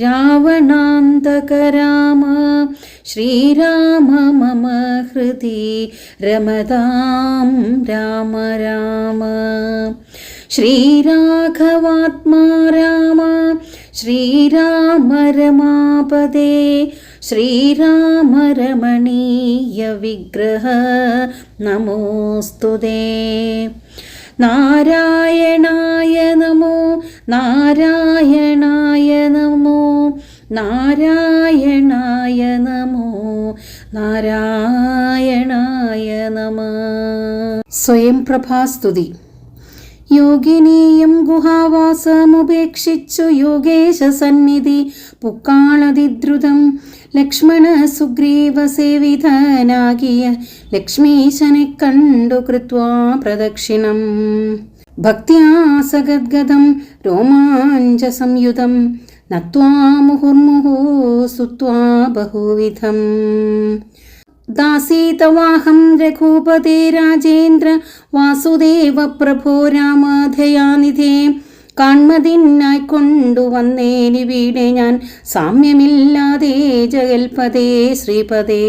രാവണാന്തക രാമ ശ്രീരാമ മമ ഹൃദി രമതാം രാമ രാമ. ശ്രീരാഘവാത്മാ രാമ ശ്രീരാമ രമാപദേ ശ്രീരാമ രമണീയ വിഗ്രഹ നമോസ്തുതേ നാരായണായ നമോ നാരായണായ നമോ. നാരായണായ നമോ. നാരായണായ നമ. സ്വയം പ്രഭാസ്തുതി യോഗിനീയം ഗുഹാവാസമുപേക്ഷിച്ചു യോഗേശ സന്നിധി. പുക്കാളതിദ്രുതം ലക്ഷ്മണ സുഗ്രീവ സേവിതനാകിയ ലക്ഷ്മീശനെ കണ്ടു കൃത്വാ പ്രദക്ഷിണം. ഭക്തിയാസഗദ്ഗതം രോമാഞ്ച സംയുതം നത്വാ മുഹുർമുഹു സുത്വാ ബഹുവിധം. ദാസീതവാഹം രഘുപതി രാജേന്ദ്ര വാസുദേവ പ്രഭോ രാമധയാനിധേ കാൺമതിനായി കൊണ്ടുവന്നേനിവിടെ ഞാൻ സാമ്യമില്ലാതെ ജഗൽപദേ ശ്രീപദേ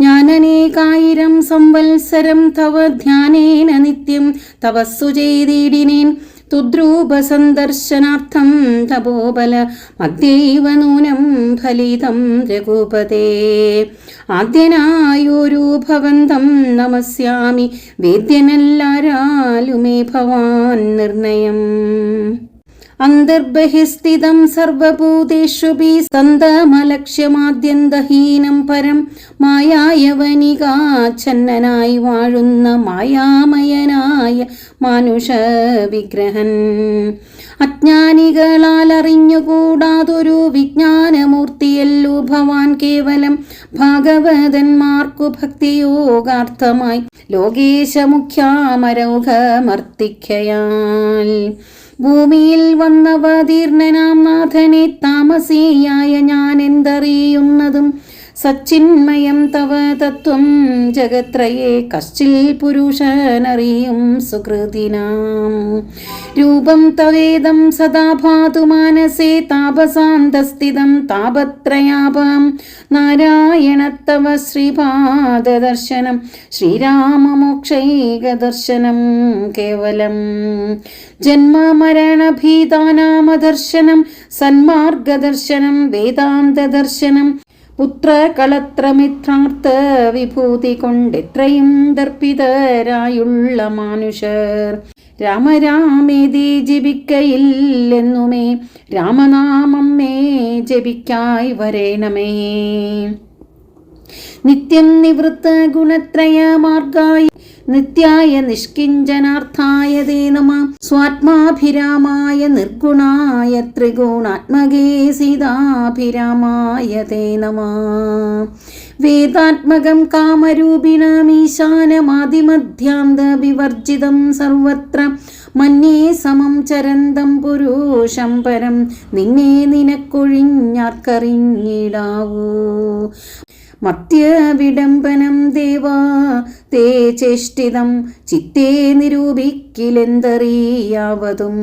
ഞാനനേകായിരം സംവത്സരം തവ ധ്യാനേന നിത്യം തപസ്സു ചെയ്തിടിനേൻ തുദ്രൂപസന്ദർശനാർത്ഥം തപോബല മദ്യൈവ നൂനം ഫലിതം രഘുപതേ. ആദ്യനായൊരു ഭവന്തം നമസ്യാമി വേദ്യനല്ലാരാലുമേ ഭവാൻ നിർണയം. അന്തർബഹിസ്ഥിതം സർവഭൂതേഷു ബി സന്തമലക്ഷ്യമാദ്യന്തഹീനം പരം മായായവനികാച്ഛന്നനായി വാഴുന്ന മായാമയനായ മനുഷ വിഗ്രഹൻ അജ്ഞാനികളാൽ അറിഞ്ഞുകൂടാതൊരു വിജ്ഞാനമൂർത്തിയല്ലോ ഭവാൻ കേവലം ഭാഗവതന്മാർക്കു ഭക്തിയോഗാർത്ഥമായി ലോകേശമുഖ്യാമരൗഘമർത്തിക്കയാൽ ഭൂമിയിൽ വന്നവതീർണനാം നാഥനെ താമസിയായ ഞാൻ എന്തറിയുന്നതും സച്ചിന്മയം തവ തത്വം ജഗത്രയെ കശ്ചിൽ പുരുഷനറിയും സുഹൃതിനാം രൂപം തവേദം സദാ ഭാതു മാനസേ താപസാന്തസ്ഥിതം താപത്രയാപം. നാരായണത്തവ ശ്രീപാദദർശനം ശ്രീരാമമോക്ഷൈകദർശനം കേവലം. ജന്മമരണഭീതാനാമദർശനം സന്മാർഗദർശനം വേദാന്തദർശനം പുത്രകളത്രമിത്രാർത്ഥ വിഭൂതി കൊണ്ടെത്രയും ദർപ്പിതരായുള്ള മാനുഷർ രാമരാമേതി ജപിക്കയില്ലെന്നുമേ രാമനാമം മേ ജപിക്കായി വരേണമേ. നിത്യം നിവൃത്ത ഗുണത്രയ മാർഗായി നിത്യായ നിഷ്കിഞ്ചനാർത്ഥായ തേ നമ. സ്വാത്മാഭിരാമായ നിർഗുണായ ത്രിഗുണാത്മകേ സീതാഭിരാമായ തേ നമ. വേദാത്മകം കാമരൂപിണമീശാനമാതിമധ്യാന്തവിവർജിതം സർവത്ര മന്യേ സമം ചരന്തം പുരുഷം പരം. നിന്നെ നിനക്കൊഴിഞ്ഞാർക്കറിഞ്ഞിടാവൂ. മത്യവിഡംബനം ദേവാ തേ ചേഷ്ടിതം ചിത്തേ നിരൂപിക്കിലെന്തറിയാവതും.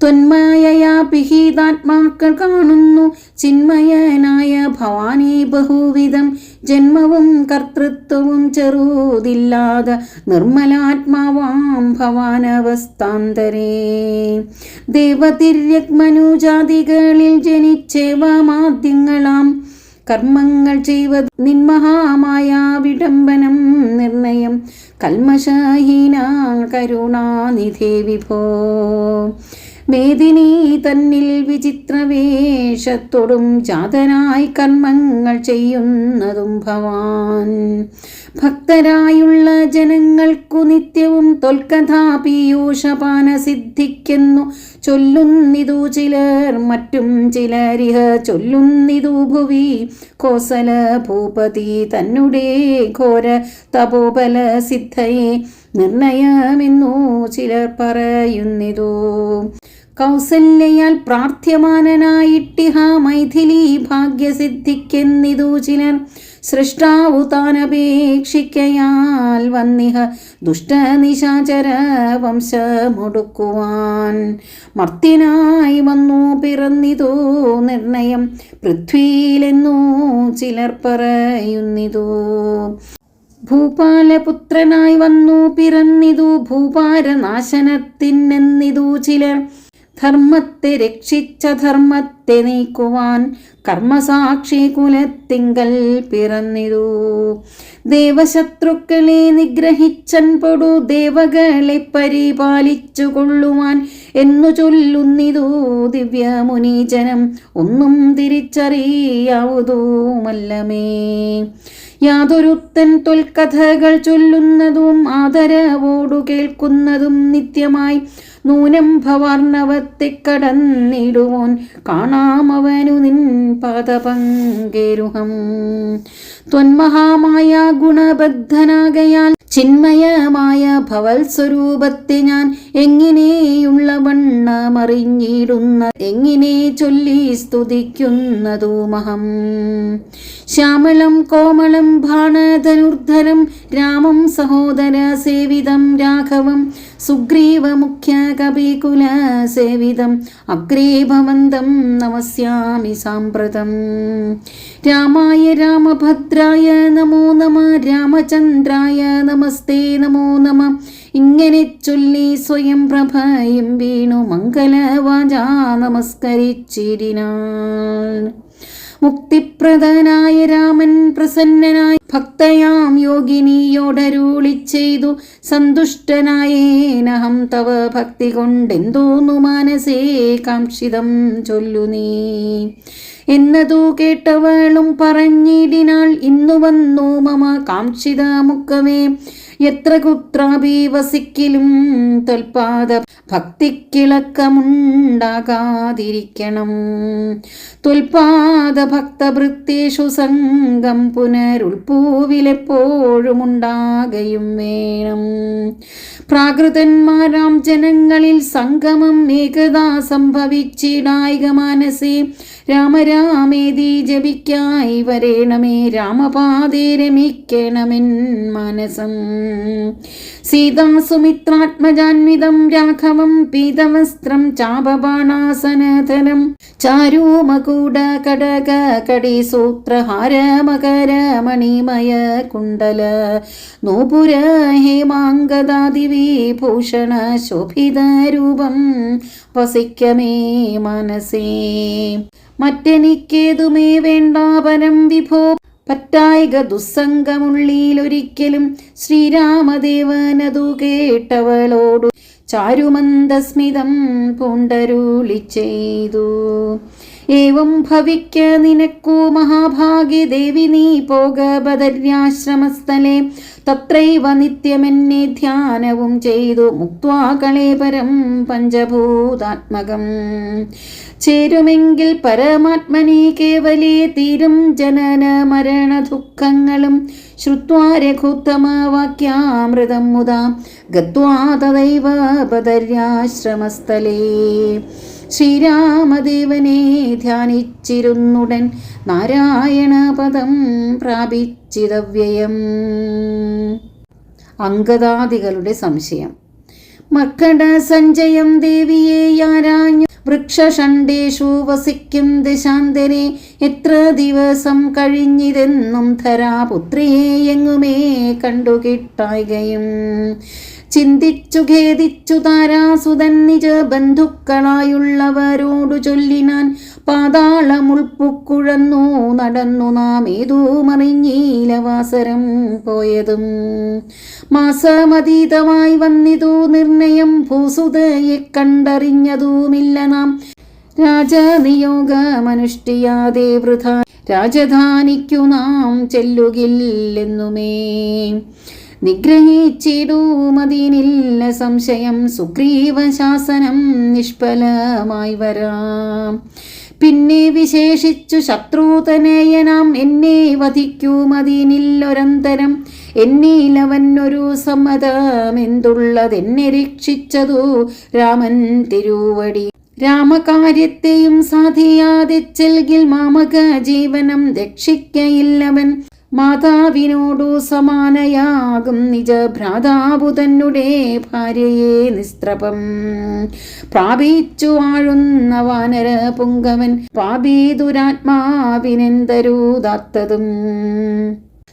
ത്വന്മയയാ പിഹീതാത്മാക്കൾ കാണുന്നു ചിന്മയനായ ഭവാനി ബഹുവിധം. ജന്മവും കർത്തൃത്വവും ചെറുതില്ലാതെ നിർമ്മലാത്മാവാം ഭവാനവസ്ഥാന്തരേ. ദേവതിര്യഗ്മനുജാതികളിൽ ജനിച്ചേവമാദ്യങ്ങളാം കർമ്മങ്ങൾ ചെയ്വത് നിന്മഹാമായ വിടംബനം നിർണയം. കൽമശഹീന കരുണാനിധേ വിഭോ. മേദിനി തന്നിൽ വിചിത്രവേഷത്തോടും ജാതനായി കർമ്മങ്ങൾ ചെയ്യുന്നതും ഭവാൻ. ഭക്തരായുള്ള ജനങ്ങൾക്കു നിത്യവും തൊൽക്കഥാപീയൂഷപാന സിദ്ധിക്കുന്നു ചൊല്ലുന്നിതു ചിലർ മറ്റും ചിലരിഹ ചൊല്ലുന്നിതു ഭുവി. കോസല ഭൂപതി തന്നെ ഘോര തപോബല സിദ്ധയെ നിർണയമെന്നു ചിലർ പറയുന്നിതു. കൗസല്യയാൽ പ്രാർത്ഥ്യമാനനായിട്ടിഹ മൈഥിലി ഭാഗ്യസിദ്ധിക്കെന്നിതു ചിലർ സൃഷ്ടാവു താനപേക്ഷിക്കയാൽ വന്നിഹ ദുഷ്ടനിശാചര വംശമൊടുക്കുവാൻ മർത്തിനായി വന്നു പിറന്നിതു നിർണയം പൃഥ്വിയിലെന്നു ചിലർ പറയുന്നിതു. ഭൂപാലപുത്രനായി വന്നു പിറന്നിതു ഭൂപാരനാശനത്തിനെന്നിതു ചിലർ ധർമ്മത്തെ രക്ഷിച്ച ധർമ്മത്തെ നീക്കുവാൻ കർമ്മസാക്ഷി കുലത്തിങ്കൽ പിറന്നിരു. ദേവശത്രുക്കളെ നിഗ്രഹിച്ചൻ പൊടു ദേവകളെ പരിപാലിച്ചു കൊള്ളുവാൻ എന്നു ചൊല്ലുന്നിതു ദിവ്യമുനീജനം. ഒന്നും തിരിച്ചറിയാവുതുമല്ലമേ യാതൊരുത്തൻ തൊൽക്കഥകൾ ചൊല്ലുന്നതും ആദരവോടു കേൾക്കുന്നതും നിത്യമായി നൂനം ഭവാർണവത്തെ കടന്നിടുവോൻ. കാണാമവനു നിൻ പാദപങ്കേരുഹം. ത്വന്മഹാമായ ഗുണബദ്ധനാകയാൽ ചിന്മയമായ ഭവൽ സ്വരൂപത്തെ ഞാൻ എങ്ങനെയുള്ള വണ്ണമറിഞ്ഞിടുന്ന എങ്ങനെ ചൊല്ലി സ്തുതിക്കുന്നതുമഹം ശ്യാമളം കോമളം ഭാണധനുർധരം രാമം സഹോദര സേവിതം രാഘവം സുഗ്രീവ സേവിതം അഗ്രേ ഭവന്തം നമസ്യാമി സാമ്പ്രതം. രാമായ രാമഭദ്രായ നമോ നമ രാമചന്ദ്രായ നമസ്തേ നമോ നമ. ഇങ്ങനെ ചൊല്ലി സ്വയം പ്രഭയും വീണു മംഗലവാച നമസ്കരിച്ചിരിനാൾ മുക്തിപ്രദനായ രാമൻ പ്രസന്നനായി ഭക്തയാം യോഗിനിയോടരുളി ചെയ്തു. സന്തുഷ്ടനായേനഹം തവ ഭക്തി കൊണ്ടെന്തോന്നു മനസേ കാക്ഷിതം ചൊല്ലു നീ. എന്നതു കേട്ടവളും പറഞ്ഞിടിനാൾ ഇന്നു വന്നു മമ കാക്ഷിത മുക്കമേ എത്ര കുത്രാപി വസിക്കലും തൊൽപാദ ഭക്തിക്കിളക്കമുണ്ടാകാതിരിക്കണം. തൊൽപാദ ഭക്തഭൃത്തേഷു സംഘം പുനരുൾപ്പൂവിലെപ്പോഴും ഉണ്ടാകയും വേണം. പ്രാകൃതന്മാരാം ജനങ്ങളിൽ സംഗമം ഏകദാ സംഭവിച്ചിടായിക മനസേ രാമരാമേതി ജപിക്കായി വരേണമേ രാമപാതേ രമിക്കണമെൻ മനസം. കടക കടി സൂത്രഹാര മകര മണിമയ കുണ്ടല നൂപുര ഹേമാങ്കദാദിവിഭൂഷണ ശോഭിത രൂപം വസിക്കമേ മനസേ. മറ്റെനിക്കേതുമേ വേണ്ടാപരം വിഭോ പറ്റായിക ദുസ്സംഗമുള്ളിലൊരിക്കലും ശ്രീരാമദേവനതു കേട്ടവളോടു ചാരുമന്ദസ്മിതം പൂണ്ടരുളി ചെയ്തു. ഏവം ഭവിക്ക നിനക്കു മഹാഭാഗ്യ ദേവി നീ പോക ബദര്യാശ്രമസ്ഥലെ. തത്രൈവ നിത്യമെന്നെ ധ്യാനവും ചെയ്തു മുക്വാ കളേപരം പഞ്ചഭൂതാത്മകം. ചേരുമെങ്കിൽ പരമാത്മനി കേവലേ തീരും ജനന മരണ ദുഃഖങ്ങളും. ശ്രുത്വാ രഘുത്തമവാക്യാമൃതം മുതാ ഗത്വാ തദൈവ ബദര്യാശ്രമസ്ഥലേ. ശ്രീരാമദേവനെ ധ്യാനിച്ചിരുന്നുടൻ നാരായണപദം പ്രാപിച്ചിതവ്യയം. അങ്കദാദികളുടെ സംശയം. മർക്കട സഞ്ജയം ദേവിയെ ആരാഞ്ഞു. വൃക്ഷഷണ്ടേഷു വസിക്കും ദശാന്തരെ എത്ര ദിവസം കഴിഞ്ഞിതെന്നും ധരാപുത്രിയെ എങ്ങുമേ കണ്ടുകിട്ടായികയും. ചിന്തിച്ചു ഖേദിച്ചു താരാസുതൻ നിജ ബന്ധുക്കളായുള്ളവരോടു ചൊല്ലിനാൻ പാതാളമുൾപ്പുക്കുഴന്നു. നടന്നു നാം ഏതോ മറിഞ്ഞീലവാസരം പോയതും. മാസമതീതമായി വന്നിതു നിർണയം ഭൂസുതയെ കണ്ടറിഞ്ഞതുമില്ല നാം. രാജനിയോഗമനുഷ്ഠിയാതെ വൃഥ രാജധാനിക്കു നാം ചെല്ലുകില്ലെന്നുമേ. നിഗ്രഹിച്ചിടൂമതിനില്ല സംശയം. സുഗ്രീവ ശാസനം നിഷ്ഫലമായി വരാം. പിന്നെ വിശേഷിച്ചു ശത്രുതനയനാം എന്നെ വധിക്കുമതിനില്ലൊരന്തരം എന്നീലവന്നൊരു സമ്മതമെന്തുള്ളതെന്നെ രക്ഷിച്ചതു രാമൻ തിരുവടി. രാമകാര്യത്തെയും സാധിയാതെ ചെൽകിൽ മാമക ജീവനം രക്ഷിക്കയില്ലവൻ. മാതാവിനോടു സമാനയാകും നിജ ഭ്രാതാബുധനുടെ ഭാര്യയെ നിസ്ത്രപം. പ്രാപിച്ചു വാഴുന്ന വാനര പുങ്കവൻ പാപീതുരാത്മാവിനെന്തരൂതാത്തതും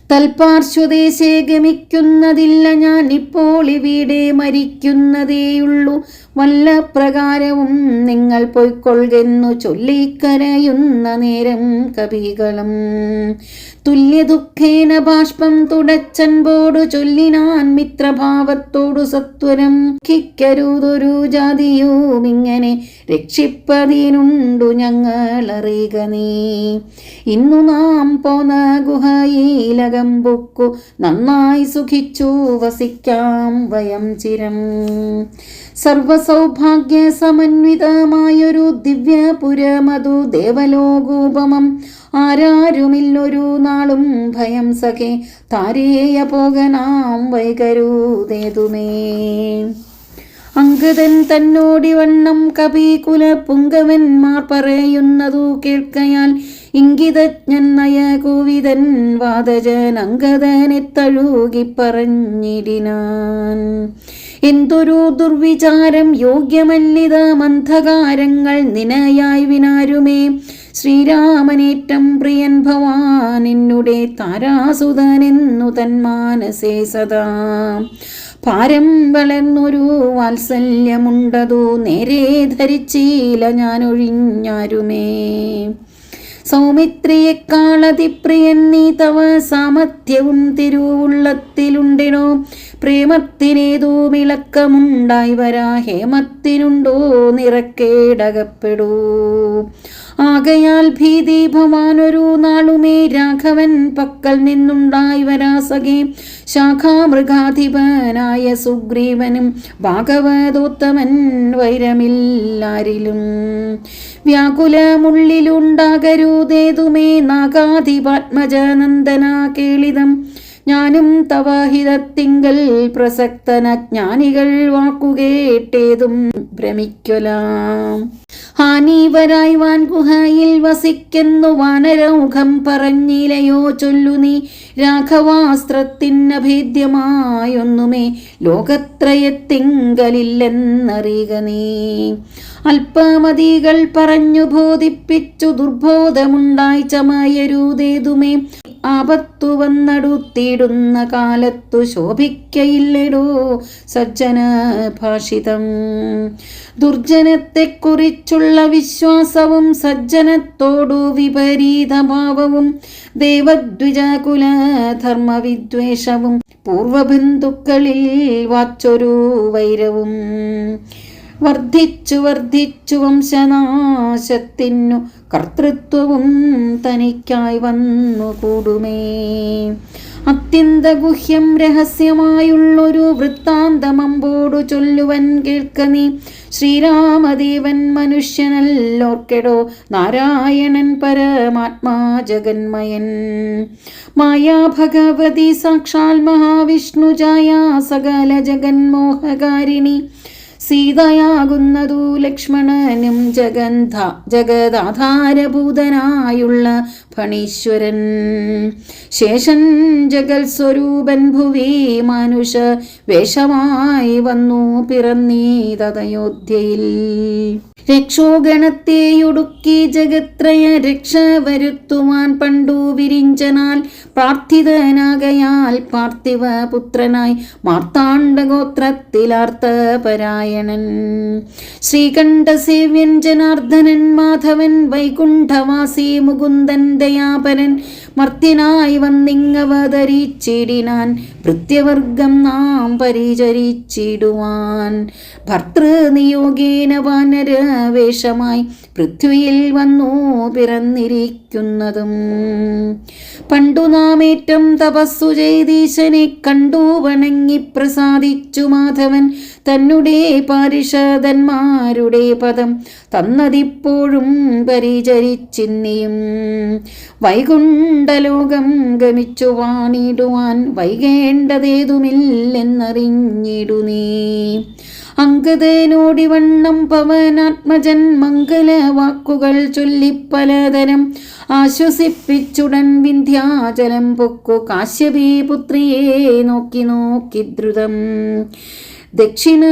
തൽപാർശ്വദേശേ ഗമിക്കുന്നതില്ല ഞാൻ ഇപ്പോൾ ഇവിടെ മരിക്കുന്നതേയുള്ളൂ. വല്ല പ്രകാരവും നിങ്ങൾ പൊയ്ക്കൊള്ളുന്നു ചൊല്ലിക്കരയുന്ന നേരം കവികളും. തുല്യദുഃഖേന ബാഷ്പം തുടച്ചൻപോടു ചൊല്ലിനാൻ മിത്രഭാവത്തോടു സത്വരം. ഖിക്കരുതൊരു ജാതിയും ഇങ്ങനെ രക്ഷിപ്പതിനുണ്ടു ഞങ്ങളറിയുക നീ. ഇന്നു നാം പോന്ന ഗുഹയിലകം പൊക്കു നന്നായി സുഖിച്ചു വസിക്കാം വയം ചിരം. സർവസൗഭാഗ്യ സമന്വിതമായൊരു ദിവ്യപുരമതു ദേവലോകോപമം. ആരാരുമില്ലൊരു നാളും ഭയം സഖേ താരേയ പോകനാം വൈകരൂതേതുമേ അങ്കദൻ തന്നോടിവണ്ണം കപികുല പുങ്കവന്മാർ പറയുന്നതു കേൾക്കയാൽ ഇംഗിതജ്ഞൻ നയകൂവിതൻ വാദജൻ അങ്കദനെ തഴുകി പറഞ്ഞിടിനാൻ എന്തൊരു ദുർവിചാരം? യോഗ്യമല്ലിത മന്ധകാരങ്ങൾ നിനയായി വിനാരുമേ. ശ്രീരാമനേറ്റം പ്രിയൻ ഭവാൻ എന്നുടെ താരാസുതനെന്നു തന്മാനസേ സദാ. ഭാരം വളർന്നൊരു വാത്സല്യമുണ്ടതു? നേരെ ധരിച്ചീല ഞാനൊഴിഞ്ഞാരുമേ. സൗമിത്രിയെക്കാളതിപ്രിയൻ നീ തവ സാമർത്ഥ്യവും തിരുവുള്ളത്തിലുണ്ടിനോ പ്രേമത്തിനേതോ മിളക്കമുണ്ടായി വരാ ഹേമത്തിനുണ്ടോ നിറക്കേടകപ്പെടൂ. ആകയാൽ ഭീതി ഭവാനൊരു നാളുമേ രാഘവൻ പക്കൽ നിന്നുണ്ടായി വരാ സഖേ. ശാഖാമൃഗാധിപനായ സുഗ്രീവനും ഭാഗവതോത്തമൻ വൈരമില്ലാരിലും. വ്യാകുലമുള്ളിലുണ്ടാകരുതേതുമേ നാഗാധിപാത്മജനന്ദന കേളിതം. ഞാനും തവ ഹിതത്തിങ്കൽ പ്രസക്തന ജ്ഞാനികൾ വാക്കുകേട്ടേതും ഭ്രമിക്കൊലാം. ഹാനീവരായി വാൻ ഗുഹയിൽ വസിക്കുന്നു വാനരമുഖം പറഞ്ഞിലയോ ചൊല്ലു നീ. രാഘവാസ്ത്രത്തിനഭേദ്യമായൊന്നുമേ ലോകത്രയത്തിങ്കലില്ലെന്നറിയുക നീ. അല്പമതികൾ പറഞ്ഞു ബോധിപ്പിച്ചു ദുർബോധമുണ്ടായി ചമയരുതേതുമേ. ആപത്തു വന്നടുത്തിടുന്ന കാലത്തു ശോഭിക്കയില്ലടോ സജ്ജന ഭാഷിതം. ദുർജനത്തെക്കുറിച്ചുള്ള വിശ്വാസവും സജ്ജനത്തോടു വിപരീതഭാവവും ദേവദ്വിജകുല ധർമ്മവിദ്വേഷവും പൂർവബന്ധുക്കളിൽ വാച്ചൊരു വൈരവും. വർദ്ധിച്ചു വർദ്ധിച്ചു വംശനാശത്തിനു കർത്തൃത്വവും തനിക്കായി വന്നു കൂടുമേ. അത്യന്ത ഗുഹ്യം രഹസ്യമായുള്ളൊരു വൃത്താന്തമമ്പോടു ചൊല്ലുവൻ കേൾക്ക നീ. ശ്രീരാമദേവൻ മനുഷ്യനല്ലോർക്കെടോ നാരായണൻ പരമാത്മാ ജഗന്മയൻ. മായാ ഭഗവതി സാക്ഷാൽ മഹാവിഷ്ണുജായ സകല ജഗന്മോഹകാരിണി. സീതയാകുന്നതു ലക്ഷ്മണനും ജഗന്ധ ജഗദാധാരഭൂതനായുള്ള ഫണീശ്വരൻ ശേഷൻ ജഗൽ സ്വരൂപൻ ഭുവി മനുഷ്യ വേഷമായി വന്നു പിറന്നീതയോധ്യയിൽ. രക്ഷോഗണത്തെയൊടുക്കി ജഗത്രയ രക്ഷ വരുത്തുവാൻ പണ്ടു വിരിഞ്ചനാൽ പ്രാർത്ഥിതനാകയാൽ പാർത്ഥിവ പുത്രനായി മാർത്താണ്ഡഗോത്രത്തിലാർത്ത പരായണൻ ശ്രീകണ്ഠസേവ്യൻ ജനാർദ്ദനൻ മാധവൻ വൈകുണ്ഠവാസി മുകുന്ദൻ ദയാപരൻ മർത്യനായി വന്നിങ്ങവതരിച്ചിടിനാൻ ഭൃത്യവർഗം നാം പരിചരിച്ചിടുവാൻ. ഭർത്തൃനിയോഗേന വാനരവേഷമായി പൃഥ്വിയിൽ വന്നു പിറന്നിരിക്കുന്നതും. പണ്ടു നാം ഏറ്റം തപസ്സു ചെയ്തീശനെ കണ്ടു വണങ്ങി പ്രസാദിച്ചു മാധവൻ. തന്നുടെ പാരിഷദന്മാരുടെ പദം തന്നതിപ്പോഴും പരിചരിച്ചിന്നിയും. വൈകുണ്ഠലോകം ഗമിച്ചു വാണിടുവാൻ വൈകേണ്ടതേതുമില്ലെന്നറിഞ്ഞിടു നീ അങ്കദനോടിവണ്ണം പവനാത്മജൻ മംഗല വാക്കുകൾ ചൊല്ലിപ്പലതരം ആശ്വസിപ്പിച്ചുടൻ വിന്ധ്യാചലം പൊക്കു കാശ്യപീ പുത്രിയെ നോക്കി നോക്കി ദ്രുതം. ദക്ഷിണ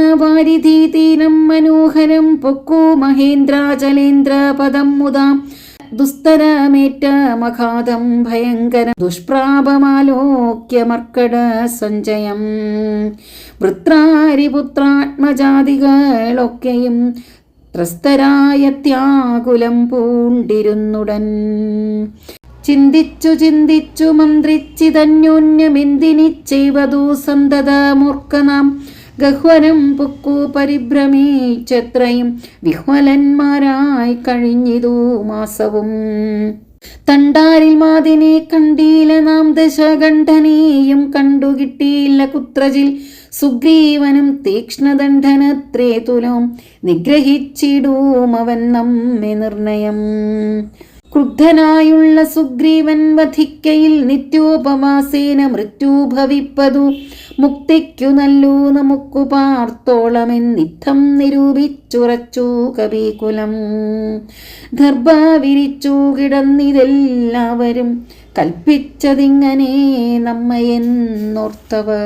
തീരം മനോഹരം പൊക്കു മഹേന്ദ്രാചലേന്ദ്ര പദം മുതാം ദുസ്തരമേറ്റ മഘാതം ഭയങ്കരം ദുഷ്പ്രാപമാലോക്യമർക്കട സഞ്ചയം വൃത്രാരിപുത്രാത്മജാതികളൊക്കെയും ത്രസ്തരായ ത്യാകുലം പൂണ്ടിരുന്നുടൻ. ചിന്തിച്ചു ചിന്തിച്ചു മന്ത്രിച്ചിതന്യോന്യമെന്തിനി ചെയ്വതു സന്തതമൂർക്കനാം ഗഹ്വരം പൊക്കു പരിഭ്രമീച്ചത്രയും വിഹ്വലന്മാരായി കഴിഞ്ഞിതു മാസവും. തണ്ടാരിൽ മാതിനെ കണ്ടീല നാം ദശകണ്ഠനെയും കണ്ടുകിട്ടിയില്ല കുത്രജിൽ. സുഗ്രീവനും തീക്ഷ്ണദണ്ഡനത്രേ തുലോം നിഗ്രഹിച്ചിടൂം അവൻ നമ്മെ നിർണയം. ക്രുദ്ധനായുള്ള സുഗ്രീവൻ വധിക്കയിൽ നിത്യോപമാസേന മൃത്യു ഭവിപ്പതു മുക്തിക്കു നല്ലൂ നമുക്കു പാർത്തോളമെന്നിദ്ധം നിരൂപിച്ചുറച്ചു കവികുലം. ദർഭ വിരിച്ചു കിടന്നിതെല്ലാവരും കൽപ്പിച്ചതിങ്ങനെ നമ്മയെന്നോർത്തവർ.